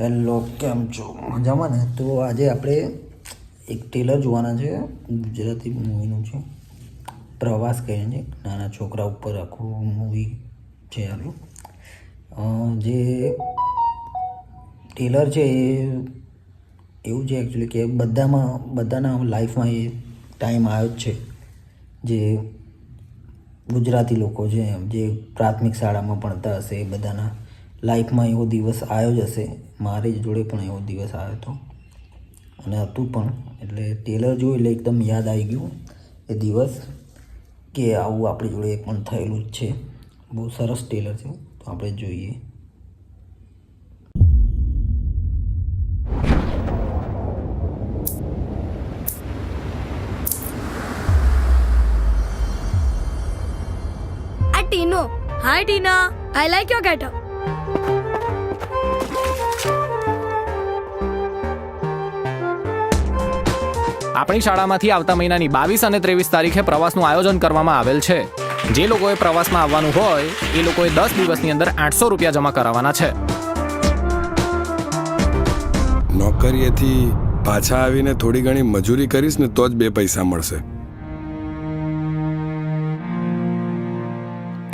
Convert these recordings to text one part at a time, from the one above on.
Hello, કેમ છો? મજામાં ને? તો આજે આપણે એક ટેલર જોવાના છે, ગુજરાતી મૂવીનું છે. પ્રવાસ છે નાના છોકરા ઉપર આખું મૂવી છે આપણું જે ટેલર છે એ એવું છે એકચ્યુઅલી કે બધામાં, બધાના લાઈફમાં એ ટાઈમ આવ્યો જ છે. જે ગુજરાતી લોકો છે જે પ્રાથમિક શાળામાં ભણતા હશે એ બધાના. લાઈફમાં એવો દિવસ આવ્યો જ હશે. મારી જોડે પણ એવો દિવસ આવ્યો હતો. અને હતું પણ. એટલે ટેલર જોયું એટલે એકદમ યાદ આવી ગયું એ દિવસ કે આવું આપણી જોડે પણ થયેલું જ છે. બહુ સરસ ટેલર છે. તો આપણે જોઈએ. આ ટીનો. Hi Tina. I like your આપણી શાળામાંથી આવતા મહિનાની બાવીસ અને ત્રેવીસ તારીખે પ્રવાસનું આયોજન કરવામાં આવેલ છે. જે લોકોએ પ્રવાસમાં આવવાનું હોય એ લોકોએ દસ દિવસની અંદર આઠસો રૂપિયા જમા કરાવવાના છે. નોકરીએથી પાછા આવીને થોડી ઘણી મજૂરી કરીશ ને તો જ બે પૈસા મળશે.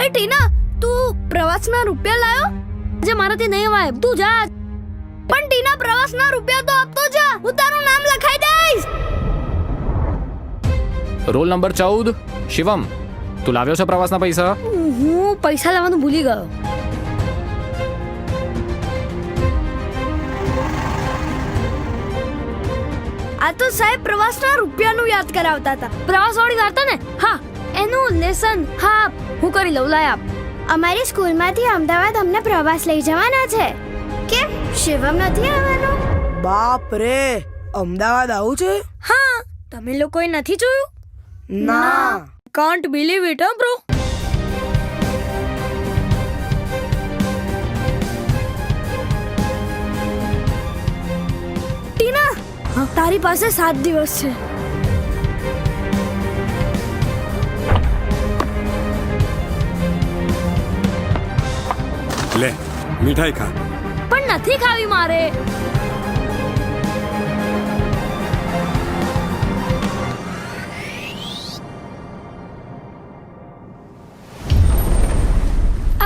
એ ટીના તું પ્રવાસના રૂપિયા લાયો? જે મારાથી નહીં વાય તું જા. પણ ટીના પ્રવાસના રૂપિયા તો આપતો રોલ નંબર ચૌદ શિવમ. તું લાવ્યો છે પ્રવાસના પૈસા? હું પૈસા લેવાનું ભૂલી ગયો. આ તો સાહેબ પ્રવાસના રૂપિયાનું યાદ કરાવતા હતા. પ્રવાસ વાળી વાર્તા ને? હા એનું લેસન હા હું કરી લઉં લાય આપ. અમારી સ્કૂલમાંથી અમદાવાદ અમને પ્રવાસ લઈ જવાના છે. કેમ? શિવમ નથી આવવાનો? બાપ રે અમદાવાદ આવું છે? હા તમે લોકોએ નથી જોયું? ના. Can't believe it bro Tina તારી પાસે સાત દિવસ છે લે મીઠાઈ ખા પણ નથી ખાવી મારે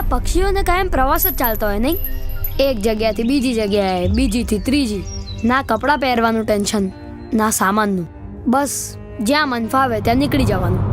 પક્ષીઓને કાયમ પ્રવાસ જ ચાલતો હોય નહીં. એક જગ્યાથી બીજી જગ્યાએ, બીજીથી ત્રીજી. ના કપડાં પહેરવાનું ટેન્શન, ના સામાનનું. બસ, જ્યાં મન ફાવે ત્યાં નીકળી જવાનું.